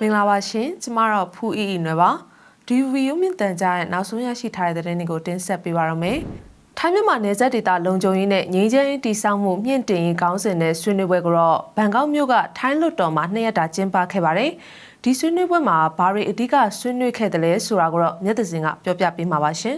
မင်္ဂလာပါရှင်ကျမတော့ဖူအီအီနွယ်ပါဒီဗီဒီယိုမြင့်တန်ကြားရဲ့နောက်ဆုံးရရှိထားတဲ့သတင်းတွေကိုတင်ဆက်ပေးပါရမယ်ထိုင်းမြန်မာနယ်စပ်ဒေသလုံခြုံရေးနဲ့ငြိမ်းချမ်းရေးတည်ဆောက်မှုမြင့်တင်ရေးကောင်းစဉ်နဲ့ဆွေးနွေးပွဲကိုတော့ဘန်ကောက်မြို့ကထိုင်းလွတ်တော်မှာနှစ်ရက်တာကျင်းပခဲ့ပါတယ်ဒီဆွေးနွေးပွဲမှာဘာတွေအဓိကဆွေးနွေးခဲ့တယ်လဲဆိုတာကိုတော့မြတ်သစင်ကပြောပြပေးမှာပါရှင်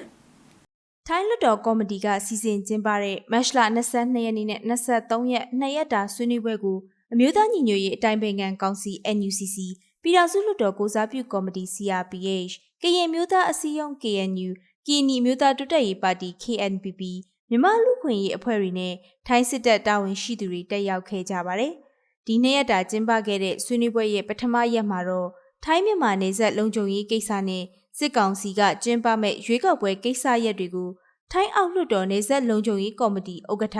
ထိုင်းလွှတ်တော်ကော်မတီကစီစဉ်ကျင်းပတဲ့မတ်လ22ရက်နေ့နဲ့23ရက်နှစ်ရက်တာဆွေးနွေးပွဲကို အမျိုးသားညီညွတ်ရေးအတိုင်းပင်ခံကောင်စီ NUCC ပြည်ထောင်စုလွှတ်တော်ကိုစားပြုကော်မတီ CRPH ကရင်မျိုးသားအစည်းအရုံး KNU ကရင်နီအမျိုးသားတိုးတက်ရေးပါတီ KNPP မြန်မာလူ့ခွင့်ရေးအဖွဲ့တွေနဲ့ထိုင်းစစ်တပ်တာဝန်ရှိသူတွေတက်ရောက်ခဲ့ကြပါတယ်။ဒီနှစ်ရက်တာကျင်းပခဲ့တဲ့ဆွေးနွေးပွဲရဲ့ပထမရက်မှာတော့ထိုင်းမြန်မာနယ်စပ်လုံခြုံရေးကိစ္စနဲ့စစ်ကောင်စီကကျင်းပမဲ့ရွေးကောက်ပွဲကိစ္စရက်တွေကိုထိုင်းအောက်လွှတ်တော်နေဆက်လုံခြုံရေးကော်မတီဥက္ကဋ္ဌ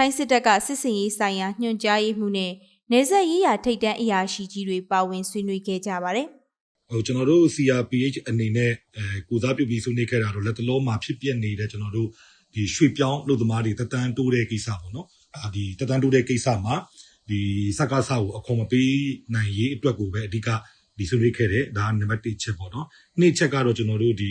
ထိုင်းစစ်တပ်ကစစ်စင်ရေးဆိုင်ရာညွှန်ကြားရေးမှူးနဲ့နေဆက်ရေးရာထိပ်တန်းအရာရှိကြီးတွေပါဝင်ဆွေးနွေးခဲ့ကြပါတယ်ဟိုကျွန်တော်တို့ CRPH အနေနဲ့အဲကိုစားပြုပြီးဆွေးနွေးခဲ့တာတော့လက်တလုံးမှာဖြစ်ပျက်နေတဲ့ကျွန်တော်တို့ဒီရွှေပြောင်းလုပ်သမားတွေတက်တန်းတိုးတဲ့ကိစ္စပေါ့နော်အာဒီတက်တန်းတိုးတဲ့ကိစ္စမှာဒီစကားဆာကိုအခွန်မပေးနိုင်ရေးအတွက်ကိုပဲအဓိကဒီဆွေးနွေးခဲ့တယ်ဒါကနံပါတ်1ချက်ပေါ့နော်နေ့ချက်ကတော့ကျွန်တော်တို့ဒီ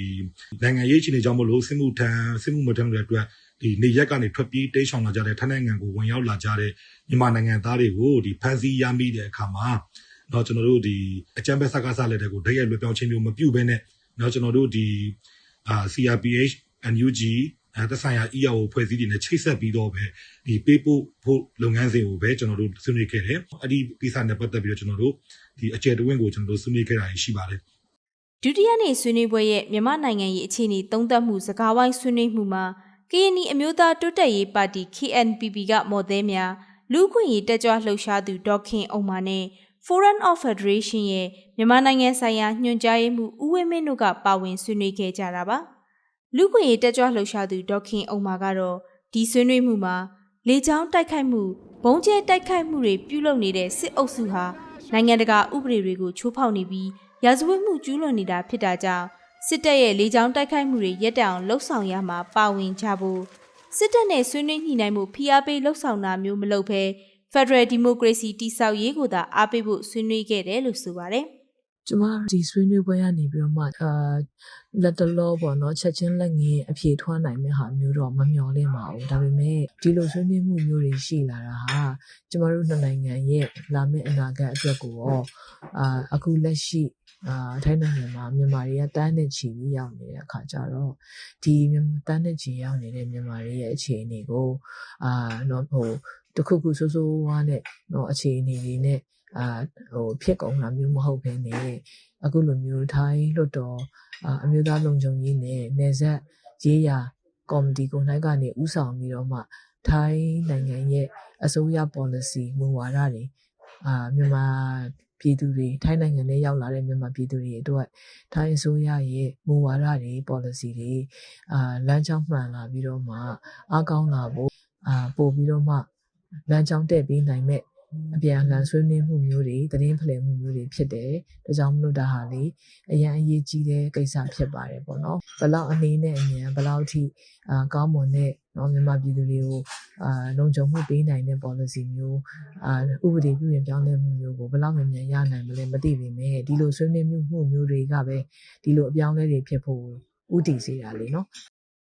နိုင်ငံရေးအခြေအနေကြောင့်မလို့စစ်မှုထမ်းစစ်မှုမထမ်းတဲ့အတွက် ဒီနေရက်ကနေထွက်ပြေးတိတ်ဆောင်လာကြတဲ့ထိုင်းနိုင်ငံကိုဝင်ရောက်လာကြတဲ့မြန်မာနိုင်ငံသားတွေကိုဒီဖမ်းဆီးရမိတဲ့အခါမှာတော့ကျွန်တော်တို့ဒီအကြမ်းဖက်စကားစားလက်တဲ့ကိုဓာတ်ရိုက်လွှဲပြောင်းခြင်းမျိုးမပြုဘဲနဲ့တော့ကျွန်တော်တို့ဒီအာ CRPH NUG အဲသက်ဆိုင်ရာ EAO ဖွဲ့စည်းတွေနဲ့ချိတ်ဆက်ပြီးတော့ပဲဒီပေးပို့ဖို့လုပ်ငန်းစဉ်ကိုပဲကျွန်တော်တို့ဆွေးနွေးခဲ့တယ်။အဲ့ဒီကိစ္စနဲ့ပတ်သက်ပြီးတော့ကျွန်တော်တို့ဒီအကျယ်တဝင်းကိုကျွန်တော်တို့ဆွေးနွေးခဲ့တာရှိပါတယ်။ဒုတိယနေ့ဆွေးနွေးပွဲရဲ့မြန်မာနိုင်ငံရေးအခြေအနေသုံးသပ်မှုစကားဝိုင်းဆွေးနွေးမှုမှာ ကရင်နီအမျိုးသားတိုးတက်ရေးပါတီ KNPP ကမော်သေးများလူ့ခွင့်ရေးတက်ကြွလှုပ်ရှားသူဒေါက်ခင်အောင်မာနဲ့ Foreign of Federation ရဲ့မြန်မာနိုင်ငံဆိုင်ရာညွှန်ကြားရေးမှူးဦးဝင်းမင်းတို့ကပါဝင်ဆွေးနွေးခဲ့ကြတာပါ။လူ့ခွင့်ရေးတက်ကြွလှုပ်ရှားသူဒေါက်ခင်အောင်မာကတော့ဒီဆွေးနွေးမှုမှာလေကြောင်းတိုက်ခိုက်မှုဘုံကျဲတိုက်ခိုက်မှုတွေပြုလုပ်နေတဲ့စစ်အုပ်စုဟာနိုင်ငံတကာဥပဒေတွေကိုချိုးဖောက်နေပြီးရာဇဝတ်မှုကျူးလွန်နေတာဖြစ်တာကြောင့် စစ်တပ်ရဲ့လေကြောင်းတိုက်ခိုက်မှုတွေရပ်တန့်အောင်လှုံ့ဆော်ရမှာပါဝင်ကြဖို့စစ်တပ်နဲ့ဆွေးနွေးညှိနှိုင်းမှုဖိအားပေးလှုံ့ဆော်တာမျိုးမလုပ်ဘဲ Federal Democracy တိဆောက်ရေးကိုသာအားပေးဖို့ဆွေးနွေးခဲ့တယ်လို့ဆိုပါတယ် ကျမဒီဆွေးနွေးပွဲကနေပြီးတော့မှအာလက်တလောပေါ့နော်ချက်ချင်းလက်ငင်းအဖြေထွန်းနိုင်မဲ့ဟာမျိုးတော့မမျှော်လင့်ပါဘူးဒါပေမဲ့ဒီလိုဆွေးနွေးမှုမျိုးတွေရှိလာတာဟာကျမတို့နှစ်နိုင်ငံရဲ့လာမယ့်အနာဂတ်အတွက်ကိုရောအာအခုလက်ရှိအာထိုင်းနိုင်ငံမှာမြန်မာတွေကတန်းနဲ့ချီပြီးရောက်နေတဲ့အခါကျတော့ဒီမြန်မာတန်းနဲ့ချီရောက်နေတဲ့မြန်မာတွေရဲ့အခြေအနေကိုအာတော့ဟိုတစ်ခုခုဆိုးဆိုးဝါးနဲ့တော့အခြေအနေတွေနဲ့ အာဟိုဖြစ်ကုန်တာမျိုးမဟုတ်ဘဲနဲ့အခုလိုမျိုးထိုင်းလွတ်တော်အာအမျိုးသားလုံခြုံရေးနဲ့နေဆက်ရေးရာကော်မတီကိုနိုင်ကနေဥဆောင်ပြီးတော့မှထိုင်းနိုင်ငံရဲ့အစိုးရ policy မူဝါဒတွေအာမြန်မာပြည်သူတွေထိုင်းနိုင်ငံထဲရောက်လာတဲ့မြန်မာပြည်သူတွေအတွက်ထိုင်းအစိုးရရဲ့မူဝါဒတွေ policy တွေအာလမ်းကြောင်းမှန်လာပြီးတော့မှအားကောင်းလာဖို့အာပို့ပြီးတော့မှလမ်းကြောင်းတက်ပြီးနိုင်မဲ့ အပြန်အလှန်ဆွေးနွေးမှုမျိုးတွေသတင်းဖလှယ်မှုမျိုးတွေဖြစ်တယ်။ဒါကြောင့်မလို့ဒါဟာလေအရန်အရေးကြီးတဲ့ကိစ္စဖြစ်ပါတယ်ပေါ့နော်။ဘလောက်အနေနဲ့အမြန်ဘလောက်ထိအာကောင်းမွန်တဲ့နော်မြန်မာပြည်သူတွေကိုအာလုံခြုံမှုပေးနိုင်တဲ့ policy မျိုးအာဥပဒေပြုရင်ပြောင်းလဲမှုမျိုးကိုဘလောက်မြန်မြန်ရနိုင်မလဲမသိပေမဲ့ဒီလိုဆွေးနွေးမှုမှုမျိုးတွေကပဲဒီလိုအပြောင်းလဲတွေဖြစ်ဖို့ဥတည်စေတာလေနော်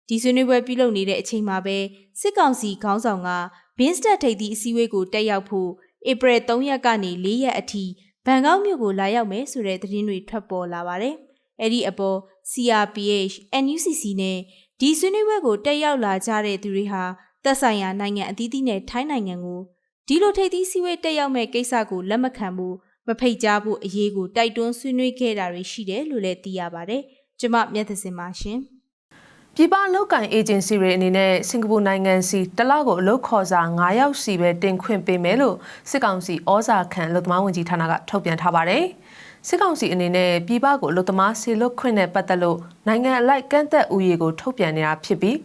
ဒီဆွေးနွေးပွဲပြုလုပ်နေတဲ့အချိန်မှာပဲစစ်ကောင်စီခေါင်းဆောင်ကဘင်းစတက်ထိပ်သီးအစည်းအဝေးကိုတက်ရောက်ဖို့ ဧပြီ3ရက်ကနေ4ရက်အထိဘန်ကောက်မြို့ကိုလာရောက်မယ်ဆိုတဲ့သတင်းတွေထွက်ပေါ်လာပါတယ်။အဲ့ဒီအပေါ် CRPH, NUCC နဲ့ဒီဆွေးနွေးပွဲကိုတက်ရောက်လာကြတဲ့သူတွေဟာသက်ဆိုင်ရာနိုင်ငံအသီးသီးနဲ့ထိုင်းနိုင်ငံကိုဒီလိုထိပ်သီးစည်းဝေးတက်ရောက်မဲ့ကိစ္စကိုလက်မခံဘူးမဖိတ်ကြားဖို့အရေးကိုတိုက်တွန်းဆွေးနွေးခဲ့တာတွေရှိတယ်လို့လည်းသိရပါတယ်။ကျွန်မမျက်သစင်ပါရှင်။ ပြည်ပလောက်ကင်အေဂျင်စီတွေအနေနဲ့စင်ကာပူနိုင်ငံစီတလကိုအလုပ်ခေါ်စာ9ယောက်စီပဲတင်ခွင့်ပေးမယ်လို့စစ်ကောင်စီဩဇာခံအလုပ်သမားဝန်ကြီးဌာနကထုတ်ပြန်ထားပါတယ်။စစ်ကောင်စီအနေနဲ့ပြည်ပကိုအလုပ်သမားဆေလွတ်ခွင့်နဲ့ပတ်သက်လို့နိုင်ငံအလိုက်ကန့်သက်ဥယေကိုထုတ်ပြန်နေတာဖြစ်ပြီး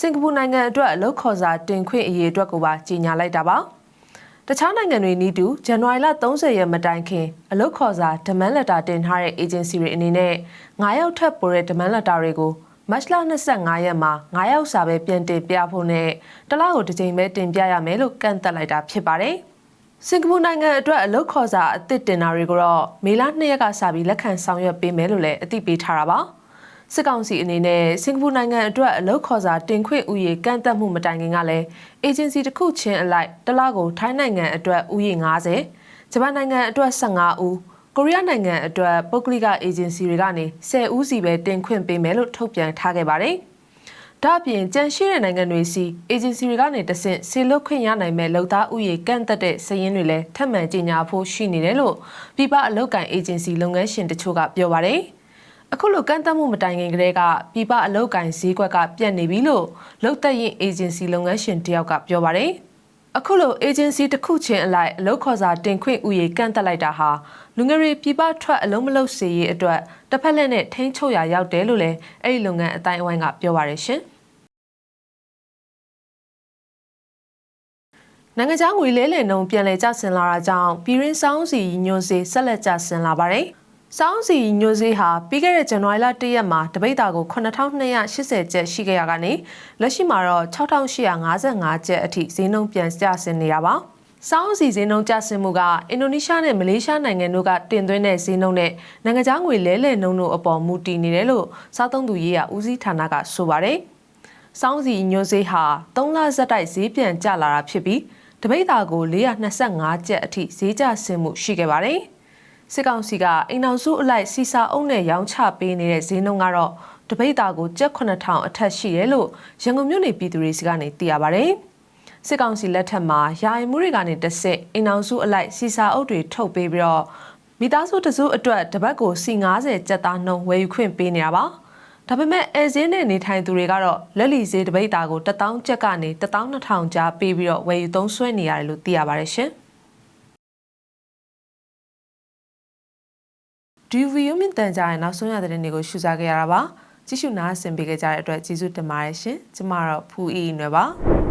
စင်ကာပူနိုင်ငံအတွက်အလုပ်ခေါ်စာတင်ခွင့်အရေးအတွက်ကိုပါကြီးညာလိုက်တာပါ။တခြားနိုင်ငံတွေနီးတူဇန်နဝါရီလ30ရက်မတိုင်ခင်အလုပ်ခေါ်စာဒမန်လက်တာတင်ထားတဲ့အေဂျင်စီတွေအနေနဲ့9ယောက်ထပ်ပိုတဲ့ဒမန်လက်တာတွေကို မတ်လ25ရက်မှာ9ယောက်စာပဲပြန်တင်ပြဖို့နဲ့တစ်လကိုတစ်ကြိမ်ပဲတင်ပြရမယ်လို့ကန့်သက်လိုက်တာဖြစ်ပါတယ်။စင်ကာပူနိုင်ငံအတွက်အလုပ်ခေါ်စာအသစ်တင်တာတွေကိုတော့မေလ2ရက်ကစပြီးလက်ခံဆောင်ရွက်ပေးမယ်လို့လည်းအသိပေးထားတာပါစစ်ကောင်စီအနေနဲ့စင်ကာပူနိုင်ငံအတွက်အလုပ်ခေါ်စာတင်ခွင့်ဥယေကန့်သက်မှုမတိုင်ခင်ကလည်းအေဂျင်စီတစ်ခုချင်းအလိုက်တစ်လကိုထိုင်းနိုင်ငံအတွက်ဥယေ90ဂျပန်နိုင်ငံအတွက်15ဦး ကိုရီးယားနိုင်ငံအတွက်ပုဂ္ဂလိကအေဂျင်စီတွေကနေ10ဦးစီပဲတင်ခွင့်ပေးမယ်လို့ထုတ်ပြန်ထားခဲ့ပါတယ်။ဒါ့အပြင်ကြန့်ရှိတဲ့နိုင်ငံတွေစီအေဂျင်စီတွေကနေတဆင့်ဆေလွတ်ခွင့်ရနိုင်မဲ့လုံသားဥယေကန့်သက်တဲ့စည်ရင်းတွေလည်းထပ်မံကြေညာဖို့ရှိနေတယ်လို့ပြည်ပအလုပ်ကိုင်အေဂျင်စီလုပ်ငန်းရှင်တချို့ကပြောပါတယ်။အခုလိုကန့်သက်မှုမတိုင်ခင်ကတည်းကပြည်ပအလုပ်ကိုင်ဈေးကွက်ကပြတ်နေပြီလို့လုံသက်ရင်အေဂျင်စီလုပ်ငန်းရှင်တယောက်ကပြောပါတယ်။ အခုလို agency တစ်ခုချင်းအလိုက်အလုပ်ခေါ်စာတင်ခွင့်ဥယေကန့်တက်လိုက်တာဟာလူငယ်တွေပြည်ပထွက်အလုံးမလုံးစေရေးအတွက်တစ်ဖက်လက်နဲ့ထိန်းချုပ်ရာရောက်တယ်လို့လည်းအဲ့ဒီလုပ်ငန်းအတိုင်းအဝိုင်းကပြောပါရရှင်နိုင်ငံခြားငွေလဲလှယ်နှုန်းပြန်လည်ကျဆင်းလာတာကြောင့်ပြည်ရင်းစောင်းစီညွန်စေဆက်လက်ကျဆင်းလာပါတယ်။ စောင်းစီညွန်စေဟာပြီးခဲ့တဲ့ဇန်နဝါရီလ၁ရက်မှာတပိတ်တာကို9280ကျပ်ရှိခဲ့ရကနေလက်ရှိမှာတော့6855ကျပ်အထိဈေးနှုန်းပြန်ကျဆင်းနေတာပါ။စောင်းစီဈေးနှုန်းကျဆင်းမှုကအင်ဒိုနီးရှားနဲ့မလေးရှားနိုင်ငံတို့ကတင်သွင်းတဲ့ဈေးနှုန်းနဲ့နိုင်ငံခြားငွေလဲလှယ်နှုန်းတို့အပေါ်မူတည်နေတယ်လို့စားသုံးသူရေးရာဦးစီးဌာနကဆိုပါတယ်။စောင်းစီညွန်စေးဟာ3လဇက်တိုက်ဈေးပြန်ကျလာတာဖြစ်ပြီးတပိတ်တာကို425ကျပ်အထိဈေးကျဆင်းမှုရှိခဲ့ပါတယ်။ စစ်ကောင်စီကအိမ်အောင်စုအလိုက်စီစာအုပ်နဲ့ရောင်းချပေးနေတဲ့ဈေးနှုန်းကတော့တပိတ်တာကိုကျပ်9000အထက်ရှိတယ်လို့ရန်ကုန်မြို့နယ်ပြည်သူတွေစီကနေသိရပါတယ်။စစ်ကောင်စီလက်ထက်မှာယာယီမှုတွေကနေတဆင့်အိမ်အောင်စုအလိုက်စီစာအုပ်တွေထုတ်ပေးပြီးတော့မိသားစုတစုအတွက်တပတ်ကိုစီ90ကျပ်သားနှုန်းဝယ်ယူခွင့်ပေးနေတာပါ။ဒါပေမဲ့အဲဇင်းနဲ့နေထိုင်သူတွေကတော့လက်လီဈေးတပိတ်တာကို1000ကျပ်ကနေ12000ကျားပေးပြီးတော့ဝယ်ယူသုံးစွဲနေရတယ်လို့သိရပါတယ်ရှင်။ ဒီဗီဒီယိုမြင့်တန်ကြတဲ့နောက်ဆုံးရတဲ့နေ့ကိုရှုစားခဲ့ရတာပါ။ကြည့်ရှုနားဆင်ပေးကြတဲ့အတွက်ကျေးဇူးတင်ပါတယ်ရှင်။ကျမတော့ဖူးအီနွယ်ပါ။